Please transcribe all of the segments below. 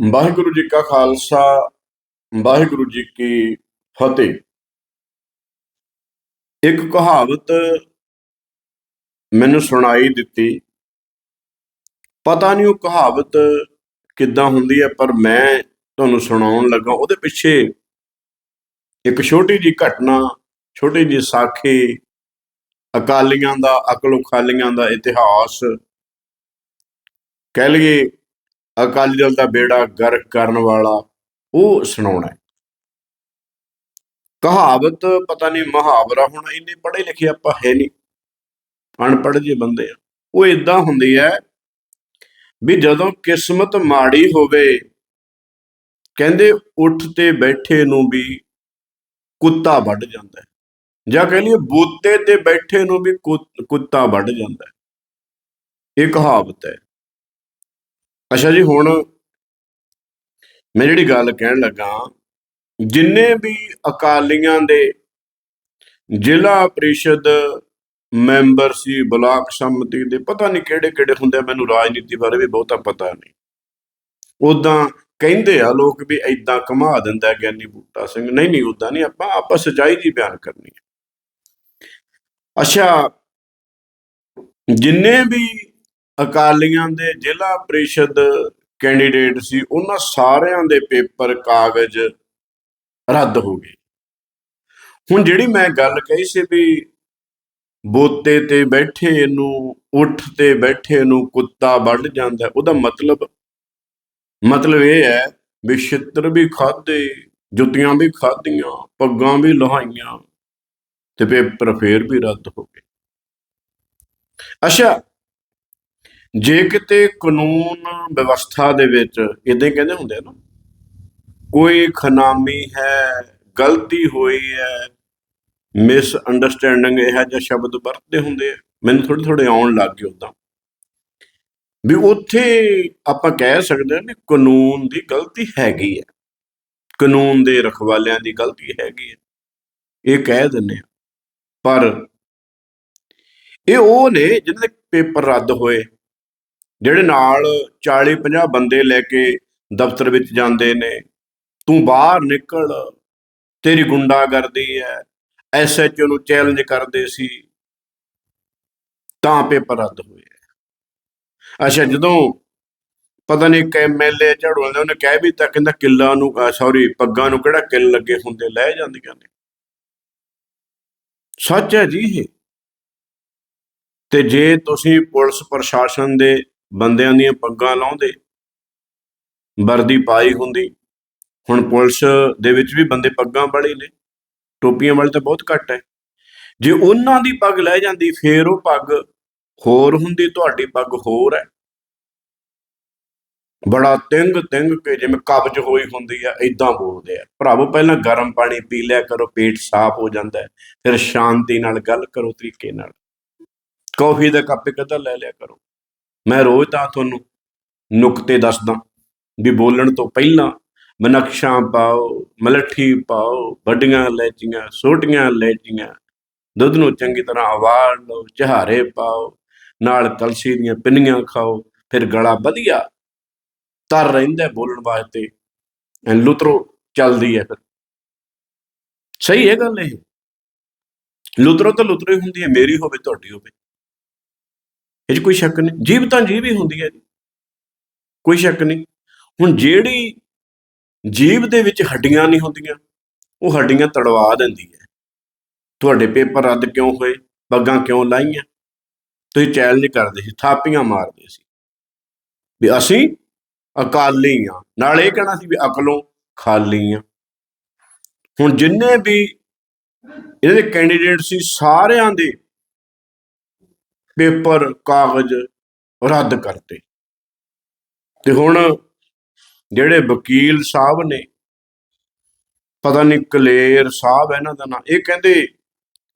ਵਾਹਿਗੁਰੂ ਜੀ ਕਾ ਖਾਲਸਾ, ਵਾਹਿਗੁਰੂ ਜੀ ਕੀ ਫਤਿਹ। ਇੱਕ ਕਹਾਵਤ ਮੈਨੂੰ ਸੁਣਾਈ ਦਿੱਤੀ। ਪਤਾ ਨਹੀਂ ਉਹ ਕਹਾਵਤ ਕਿੱਦਾਂ ਹੁੰਦੀ ਹੈ, ਪਰ ਮੈਂ ਤੁਹਾਨੂੰ ਸੁਣਾਉਣ ਲੱਗਾ। ਉਹਦੇ ਪਿੱਛੇ ਇੱਕ ਛੋਟੀ ਜੀ ਘਟਨਾ, ਛੋਟੀ ਜੀ ਸਾਖੀ, ਅਕਾਲੀਆਂ ਦਾ ਅਕਲ ਖਾਲੀਆਂ ਦਾ ਇਤਿਹਾਸ। ਕਹਿ ਲਈਏ ਅਕਾਲੀ ਦਲ ਦਾ ਬੇੜਾ ਗਰਕ ਕਰਨ ਵਾਲਾ ਉਹ ਸੁਣਾਉਣਾ ਹੈ। ਕਹਾਵਤ ਪਤਾ ਨਹੀਂ ਮੁਹਾਵਰਾ ਹੁਣ ਇੰਨੇ ਪੜ੍ਹੇ ਲਿਖੇ ਆਪਾਂ ਹੈ ਨਹੀਂ। ਅਨਪੜ੍ਹ ਜੇ ਬੰਦੇ ਆ। ਉਹ ਇਦਾਂ ਹੁੰਦੀ ਹੈ ਵੀ ਜਦੋਂ ਕਿਸਮਤ ਮਾੜੀ ਹੋਵੇ, ਕਹਿੰਦੇ ਉੱਠ ਤੇ ਬੈਠੇ ਨੂੰ ਵੀ ਕੁੱਤਾ ਵੱਢ ਜਾਂਦਾ ਹੈ। ਜਾਂ ਕਹ ਲਈਏ ਬੂਤੇ ਤੇ ਬੈਠੇ ਨੂੰ ਵੀ ਕੁੱਤਾ ਵੱਢ ਜਾਂਦਾ ਹੈ। ਇਹ ਕਹਾਵਤ ਹੈ। ਅੱਛਾ ਜੀ, ਹੁਣ ਮੈਂ ਜਿਹੜੀ ਗੱਲ ਕਹਿਣ ਲੱਗਾ, ਜਿੰਨੇ ਵੀ ਅਕਾਲੀਆਂ ਦੇ ਜ਼ਿਲ੍ਹਾ ਪ੍ਰੀਸ਼ਦ ਮੈਂਬਰ ਸੀ, ਬਲਾਕ ਸੰਮਤੀ ਦੇ, ਪਤਾ ਨਹੀਂ ਕਿਹੜੇ ਕਿਹੜੇ ਹੁੰਦੇ ਮੈਨੂੰ ਰਾਜਨੀਤੀ ਬਾਰੇ ਵੀ ਬਹੁਤਾ ਪਤਾ ਨਹੀਂ। ਉਦਾਂ ਕਹਿੰਦੇ ਆ ਲੋਕ ਵੀ ਐਦਾਂ ਕਮਾ ਦਿੰਦਾ ਗਿਆਨੀ ਬੂਟਾ ਸਿੰਘ। ਨਹੀਂ ਨਹੀਂ ਉਦਾਂ ਨਹੀਂ, ਆਪਾਂ ਆਪਾਂ ਸਚਾਈ ਜੀ ਬਿਆਨ ਕਰਨੀ ਹੈ ਅੱਛਾ, ਜਿੰਨੇ ਵੀ ਅਕਾਲੀਆਂ ਦੇ ਜ਼ਿਲ੍ਹਾ ਪ੍ਰੀਸ਼ਦ ਕੈਂਡੀਡੇਟ ਸੀ, ਉਹਨਾਂ ਸਾਰਿਆਂ ਦੇ ਪੇਪਰ ਕਾਗਜ਼ ਰੱਦ ਹੋ ਗਏ। ਹੁਣ ਜਿਹੜੀ ਮੈਂ ਗੱਲ ਕਹੀ ਸੀ ਵੀ ਬੋਤੇ ਤੇ ਬੈਠੇ ਨੂੰ, ਉੱਠ ਤੇ ਬੈਠੇ ਨੂੰ ਕੁੱਤਾ ਵੱਢ ਜਾਂਦਾ ਉਹਦਾ ਮਤਲਬ ਮਤਲਬ ਇਹ ਹੈ ਵੀ ਛਿੱਤਰ ਵੀ ਖਾਦੇ ਜੁੱਤੀਆਂ ਵੀ ਖਾਧੀਆਂ, ਪੱਗਾਂ ਵੀ ਲਹਾਈਆਂ ਤੇ ਪੇਪਰ ਫੇਰ ਵੀ ਰੱਦ ਹੋ ਗਏ। ਅੱਛਾ ਜੇ ਕਿਤੇ ਕਾਨੂੰਨ ਵਿਵਸਥਾ ਦੇ ਵਿੱਚ ਇਦਾਂ ਕਹਿੰਦੇ ਹੁੰਦੇ ਆ ਨਾ, ਕੋਈ ਖਨਾਮੀ ਹੈ, ਗਲਤੀ ਹੋਈ ਹੈ ਮਿਸ ਅੰਡਰਸਟੈਂਡਿੰਗ ਇਹ ਜਿਹਾ ਸ਼ਬਦ ਵਰਤਦੇ ਹੁੰਦੇ ਆ, ਮੈਨੂੰ ਥੋੜੇ ਥੋੜੇ ਆਉਣ ਲੱਗ ਗਏ ਉਦਾਂ ਵੀ ਉੱਥੇ ਆਪਾਂ ਕਹਿ ਸਕਦੇ ਹਾਂ ਵੀ ਕਾਨੂੰਨ ਦੀ ਗਲਤੀ ਹੈਗੀ ਹੈ। ਕਾਨੂੰਨ ਦੇ ਰਖਵਾਲਿਆਂ ਦੀ ਗਲਤੀ ਹੈਗੀ ਹੈ। ਇਹ ਕਹਿ ਦਿੰਦੇ ਆ। ਪਰ ਇਹ ਉਹ ਨੇ ਜਿਹਨਾਂ ਦੇ ਪੇਪਰ ਰੱਦ ਹੋਏ। ਜਿਹੜੇ ਨਾਲ 40 50 ਬੰਦੇ ਲੈ ਕੇ ਦਫ਼ਤਰ ਵਿੱਚ ਜਾਂਦੇ ਨੇ, ਤੂੰ ਬਾਹਰ ਨਿਕਲ, ਤੇਰੀ ਗੁੰਡਾਗਰਦੀ ਹੈ ਐਸਐਚਓ ਨੂੰ ਚੈਲੰਜ ਕਰਦੇ ਸੀ, ਤਾਂ ਪੇਪਰ ਰੱਦ ਹੋਏ ਅੱਛਾ, ਜਦੋਂ ਪਤਾ ਨਹੀਂ ਕਿ ਐਮਐਲਏ ਝੜੂ ਨੇ ਉਹਨੇ ਕਹਿ ਵੀ ਤਾਂ ਕਹਿੰਦਾ ਕਿੱਲਾ ਨੂੰ ਸੌਰੀ ਪੱਗਾਂ ਨੂੰ ਕਿਹੜਾ ਕਿੱਲ ਲੱਗੇ ਹੁੰਦੇ, ਲੈ ਜਾਂਦੀਆਂ ਨੇ। ਸੱਚ ਹੈ ਜੀ ਇਹ। ਤੇ ਜੇ ਤੁਸੀਂ ਪੁਲਿਸ ਪ੍ਰਸ਼ਾਸਨ ਦੇ ਬੰਦਿਆਂ ਦੀਆਂ ਪੱਗਾਂ ਲਾਉਂਦੇ, ਵਰਦੀ ਪਾਈ ਹੁੰਦੀ। ਹੁਣ ਪੁਲਿਸ ਦੇ ਵਿੱਚ ਵੀ ਬੰਦੇ ਪੱਗਾਂ ਵਾਲੇ ਨੇ। ਟੋਪੀਆਂ ਵਾਲੇ ਤਾਂ ਬਹੁਤ ਘੱਟ ਹੈ। ਜੇ ਉਹਨਾਂ ਦੀ ਪੱਗ ਲੈ ਜਾਂਦੀ, ਫੇਰ ਉਹ ਪੱਗ ਹੋਰ ਹੁੰਦੀ, ਤੁਹਾਡੀ ਪੱਗ ਹੋਰ ਹੈ। ਬੜਾ ਤਿੰਗ ਤਿੰਗ ਕੇ ਜਿਵੇਂ ਕਬਜ਼ ਹੋਈ ਹੁੰਦੀ ਆ ਇਦਾਂ ਬੋਲਦੇ ਆ। ਭਰਾਵੋ, ਪਹਿਲਾਂ ਗਰਮ ਪਾਣੀ ਪੀ ਲਿਆ ਕਰੋ, ਪੇਟ ਸਾਫ਼ ਹੋ ਜਾਂਦਾ ਹੈ। ਫਿਰ ਸ਼ਾਂਤੀ ਨਾਲ ਗੱਲ ਕਰੋ ਤਰੀਕੇ ਨਾਲ। ਕੌਫੀ ਦਾ ਕੱਪ ਇੱਕ ਅੱਧਾ ਲੈ ਲਿਆ ਕਰੋ। ਮੈਂ ਰੋਜ਼ ਤਾਂ ਤੁਹਾਨੂੰ ਨੁਕਤੇ ਦੱਸਦਾ ਵੀ ਬੋਲਣ ਤੋਂ ਪਹਿਲਾਂ ਮਨਕਸ਼ਾਂ ਪਾਓ, ਮਲੱਠੀ ਪਾਓ, ਵੱਡੀਆਂ ਇਲਾਇਚੀਆਂ ਛੋਟੀਆਂ ਇਲਾਇਚੀਆਂ ਦੁੱਧ ਨੂੰ ਚੰਗੀ ਤਰ੍ਹਾਂ ਉਬਾਲ ਲਓ, ਚਹਾਰੇ ਪਾਓ, ਨਾਲ ਕਲਸੀ ਦੀਆਂ ਪਿੰਨੀਆਂ ਖਾਓ, ਫਿਰ ਗਲਾ ਵਧੀਆ ਤਰ ਰਹਿੰਦਾ ਬੋਲਣ ਵਾਸਤੇ। ਐ ਲੁਤਰੋ ਚੱਲਦੀ ਹੈ ਫਿਰ। ਸਹੀ ਹੈ ਗੱਲ ਇਹ। ਲੁਤਰੋ ਤਾਂ ਲੁਤਰੋ ਹੀ ਹੁੰਦੀ ਹੈ, ਮੇਰੀ ਹੋਵੇ, ਤੁਹਾਡੀ ਹੋਵੇ। ਇਹ 'ਚ ਕੋਈ ਸ਼ੱਕ ਨਹੀਂ। ਜੀਵ ਤਾਂ ਜੀਵ ਹੀ ਹੁੰਦੀ ਹੈ ਜੀ। ਕੋਈ ਸ਼ੱਕ ਨਹੀਂ। ਹੁਣ ਜਿਹੜੀ ਜੀਵ ਦੇ ਵਿੱਚ ਹੱਡੀਆਂ ਨਹੀਂ ਹੁੰਦੀਆਂ, ਉਹ ਹੱਡੀਆਂ ਤੜਵਾ ਦਿੰਦੀ ਹੈ। ਤੁਹਾਡੇ ਪੇਪਰ ਰੱਦ ਕਿਉਂ ਹੋਏ? ਬੱਗਾਂ ਕਿਉਂ ਲਾਈਆਂ? ਤੁਸੀਂ ਚੈਲੰਜ ਕਰਦੇ ਸੀ, ਥਾਪੀਆਂ ਮਾਰਦੇ ਸੀ। ਵੀ ਅਸੀਂ ਅਕਾਲੀ ਆ ਨਾਲ ਇਹ ਕਹਿਣਾ ਸੀ ਵੀ ਅਕਲੋਂ ਖਾਲੀ ਆ ਹੁਣ ਜਿੰਨੇ ਵੀ ਇਹਦੇ ਕੈਂਡੀਡੇਟ ਸੀ, ਸਾਰਿਆਂ ਦੇ ਪੇਪਰ, ਕਾਗਜ਼ ਰੱਦ ਕਰਤੇ। ਤੇ ਹੁਣ ਜਿਹੜੇ ਵਕੀਲ ਸਾਹਿਬ ਨੇ, ਪਤਾ ਨਹੀਂ ਕਲੇਰ ਸਾਹਿਬ ਇਹਨਾਂ ਦਾ ਨਾਂ, ਇਹ ਕਹਿੰਦੇ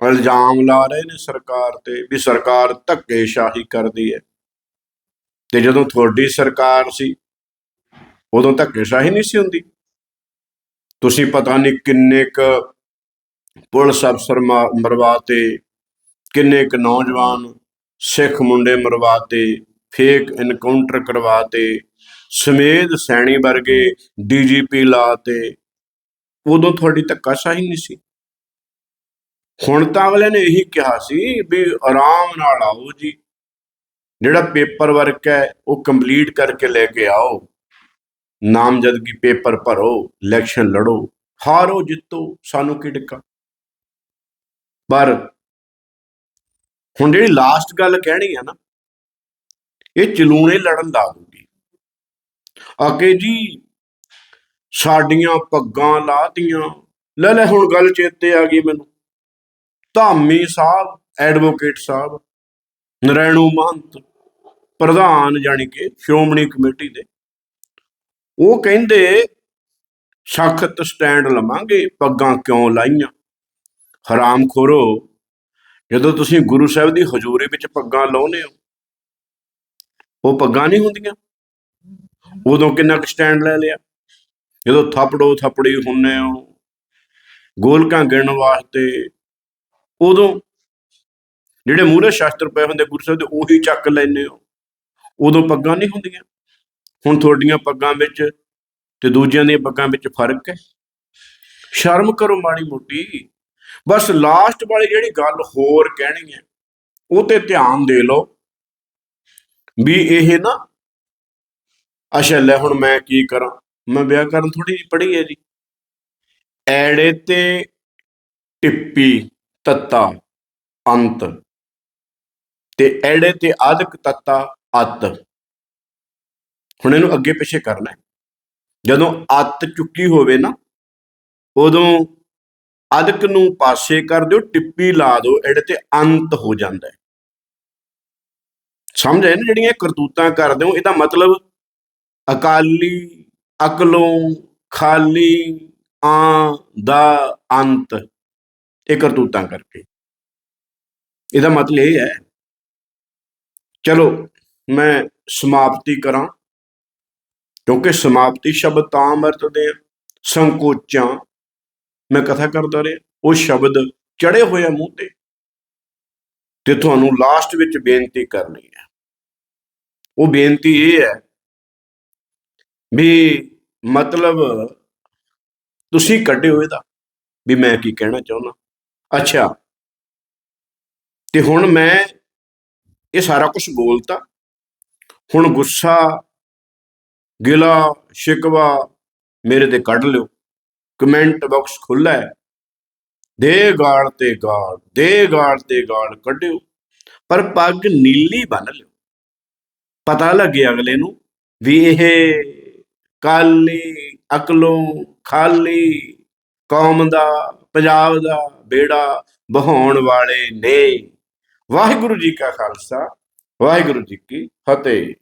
ਇਲਜ਼ਾਮ ਲਾ ਰਹੇ ਨੇ ਸਰਕਾਰ ਤੇ ਵੀ ਸਰਕਾਰ ਧੱਕੇਸ਼ਾਹੀ ਕਰਦੀ ਹੈ। ਤੇ ਜਦੋਂ ਤੁਹਾਡੀ ਸਰਕਾਰ ਸੀ, ਉਦੋਂ ਧੱਕੇਸ਼ਾਹੀ ਨਹੀਂ ਸੀ ਹੁੰਦੀ। ਤੁਸੀਂ ਪਤਾ ਨਹੀਂ ਕਿੰਨੇ ਕ ਪੁਲਿਸ ਅਫਸਰ ਮਾ- ਮਰਵਾਤੇ, ਕਿੰਨੇ ਕ ਨੌਜਵਾਨ ਸਿੱਖ ਮੁੰਡੇ ਮਰਵਾਤੇ ਫੇਕ ਐਨਕਾਊਂਟਰ ਕਰਵਾਤੇ ਸਮੇਧ ਸੈਣੀ ਵਰਗੇ ਡੀਜੀਪੀ ਲਾਤੇ ਉਦੋਂ ਤੁਹਾਡੀ ਧੱਕਾਸ਼ਾਹੀ ਨਹੀਂ ਸੀ। ਹੁਣ ਤਾਂ ਅਗਲੇ ਨੇ ਇਹੀ ਕਿਹਾ ਸੀ ਵੀ ਆਰਾਮ ਨਾਲ ਆਓ ਜੀ। ਜਿਹੜਾ ਪੇਪਰ ਵਰਕ ਹੈ, ਉਹ ਕੰਪਲੀਟ ਕਰਕੇ ਲੈ ਕੇ ਆਓ। ਨਾਮਜ਼ਦਗੀ ਪੇਪਰ ਭਰੋ, ਇਲੈਕਸ਼ਨ ਲੜੋ, ਹਾਰੋ ਜਿੱਤੋ, ਸਾਨੂੰ ਕੀ ਡਿੱਕਾ। ਪਰ ਹੁਣ ਜਿਹੜੀ ਲਾਸਟ ਗੱਲ ਕਹਿਣੀ ਆ ਨਾ, ਇਹ ਚਲੂਣੇ ਲੜਨ ਲਾ ਦੂਗੀ। ਆਕੇ ਜੀ, ਸਾਡੀਆਂ ਪੱਗਾਂ ਲਾਤੀਆਂ ਲੈ ਲੈ ਹੁਣ ਗੱਲ ਚੇਤੇ ਆ ਗਈ ਮੈਨੂੰ। ਧਾਮੀ ਸਾਹਿਬ ਐਡਵੋਕੇਟ ਸਾਹਿਬ, ਨਰੈਣੂ ਮਹੰਤ, ਪ੍ਰਧਾਨ ਜਾਣੀ ਕਿ ਸ਼੍ਰੋਮਣੀ ਕਮੇਟੀ ਦੇ। ਉਹ ਕਹਿੰਦੇ, ਸਖਤ ਸਟੈਂਡ ਲਵਾਂਗੇ, ਪੱਗਾਂ ਕਿਉਂ ਲਾਈਆਂ? ਹਰਾਮ ਖੋਰੋ ਜਦੋਂ ਤੁਸੀਂ ਗੁਰੂ ਸਾਹਿਬ ਦੀ ਹਜ਼ੂਰੀ ਵਿੱਚ ਪੱਗਾਂ ਲਾਉਨੇ ਹੋ, ਉਹ ਪੱਗਾਂ ਨਹੀਂ ਹੁੰਦੀਆਂ? ਉਦੋਂ ਕਿੰਨਾ ਕੁ ਸਟੈਂਡ ਲੈ ਲਿਆ? ਜਦੋਂ ਥਪੜੋ ਥਪੜੀ ਹੁੰਨੇ ਹੋ, ਗੋਲਕਾਂ ਗਿਣਨ ਵਾਸਤੇ, ਉਦੋਂ ਜਿਹੜੇ ਮੂਹਰੇ ਸ਼ਾਸਤਰ ਪਏ ਹੁੰਦੇ, ਗੁਰੂ ਸਾਹਿਬ ਦੇ ਉਹੀ ਚੱਕ ਲੈਨੇ ਹੋ, ਉਦੋਂ ਪੱਗਾਂ ਨਹੀਂ ਹੁੰਦੀਆਂ? ਹੁਣ ਤੁਹਾਡੀਆਂ ਪੱਗਾਂ ਵਿੱਚ ਤੇ ਦੂਜਿਆਂ ਦੀਆਂ ਪੱਗਾਂ ਵਿੱਚ ਫ਼ਰਕ ਹੈ? ਸ਼ਰਮ ਕਰੋ ਮਾੜੀ ਮੋਟੀ। ਬਸ ਲਾਸਟ ਵਾਲੀ ਜਿਹੜੀ ਗੱਲ ਹੋਰ ਕਹਿਣੀ ਹੈ, ਉਹ ਤੇ ਧਿਆਨ ਦੇ ਲਓ ਵੀ ਇਹ ਨਾ ਅੱਛਾ ਲੈ ਹੁਣ ਮੈਂ ਕੀ ਕਰਾਂ? ਮੈਂ ਵਿਆਕਰਨ ਥੋੜੀ ਜਿਹੀ ਪੜ੍ਹੀ ਹੈ ਜੀ। ਐੜੇ ਤੇ ਟਿੱਪੀ, ਤੱਤਾ, ਅੰਤ। ਤੇ ਐੜੇ ਤੇ ਆਦਿਕ, ਤੱਤਾ, ਅੱਤ। ਹੁਣ ਇਹਨੂੰ ਅੱਗੇ ਪਿੱਛੇ ਕਰਨਾ ਜਦੋਂ ਅੱਤ ਚੁੱਕੀ ਹੋਵੇ ਨਾ, ਉਦੋਂ ਅਦਕ ਨੂੰ ਪਾਸੇ ਕਰ ਦਿਓ, ਟਿੱਪੀ ਲਾ ਦਿਓ, ਇਹਦੇ ਤੇ ਅੰਤ ਹੋ ਜਾਂਦਾ ਹੈ। ਸਮਝ ਆਏ ਨਾ ਜਿਹੜੀਆਂ ਕਰਤੂਤਾਂ ਕਰਦੇ ਹੋ? ਇਹਦਾ ਮਤਲਬ ਅਕਾਲੀ, ਅਕਲੋਂ, ਖਾਲੀ ਆ ਦਾ, ਅੰਤ, ਇਹ ਕਰਤੂਤਾਂ ਕਰਕੇ। ਇਹਦਾ ਮਤਲਬ ਇਹ ਹੈ, ਚਲੋ ਮੈਂ ਸਮਾਪਤੀ ਕਰਾਂ, ਕਿਉਂਕਿ ਸਮਾਪਤੀ ਸ਼ਬਦ ਤਾਂ ਵਰਤਦੇ ਆ, ਸੰਕੋਚਾਂ ਮੈਂ ਕਥਾ ਕਰਦਾ ਰਿਹਾ, ਉਹ ਸ਼ਬਦ ਚੜੇ ਹੋਏ ਆ ਮੂੰਹ ਤੇ ਤੇ ਤੁਹਾਨੂੰ ਲਾਸਟ ਵਿੱਚ ਬੇਨਤੀ ਕਰਨੀ ਹੈ। ਉਹ ਬੇਨਤੀ ਇਹ ਹੈ ਵੀ ਮਤਲਬ ਤੁਸੀਂ ਕੱਢਿਓ ਇਹਦਾ ਵੀ ਮੈਂ ਕੀ ਕਹਿਣਾ ਚਾਹੁੰਦਾ। ਅੱਛਾ, ਤੇ ਹੁਣ ਮੈਂ ਇਹ ਸਾਰਾ ਕੁਝ ਬੋਲਤਾ। ਹੁਣ ਗੁੱਸਾ, ਗਿਲਾ, ਸ਼ਿਕਵਾ ਮੇਰੇ ਤੇ ਕੱਢ ਲਿਓ। ਕਮੈਂਟ ਬਾਕਸ ਖੁੱਲਾ ਹੈ। ਦੇ ਗਾਲ ਤੇ ਗਾਲ ਦੇ ਗਾਲ ਤੇ ਗਾਲ ਕੱਢਿਓ। ਪਰ ਪੱਗ ਨੀਲੀ ਬੰਨ ਲਿਓ। ਪਤਾ ਲੱਗੇ ਅਗਲੇ ਨੂੰ ਵੀ ਇਹ ਕਾਲੀ, ਅਕਲੋਂ ਖਾਲੀ, ਕੌਮ ਦਾ, ਪੰਜਾਬ ਦਾ ਬੇੜਾ ਬਹਾਉਣ ਵਾਲੇ ਨੇ। ਵਾਹਿਗੁਰੂ ਜੀ ਕਾ ਖਾਲਸਾ, ਵਾਹਿਗੁਰੂ ਜੀ ਕੀ ਫਤਿਹ।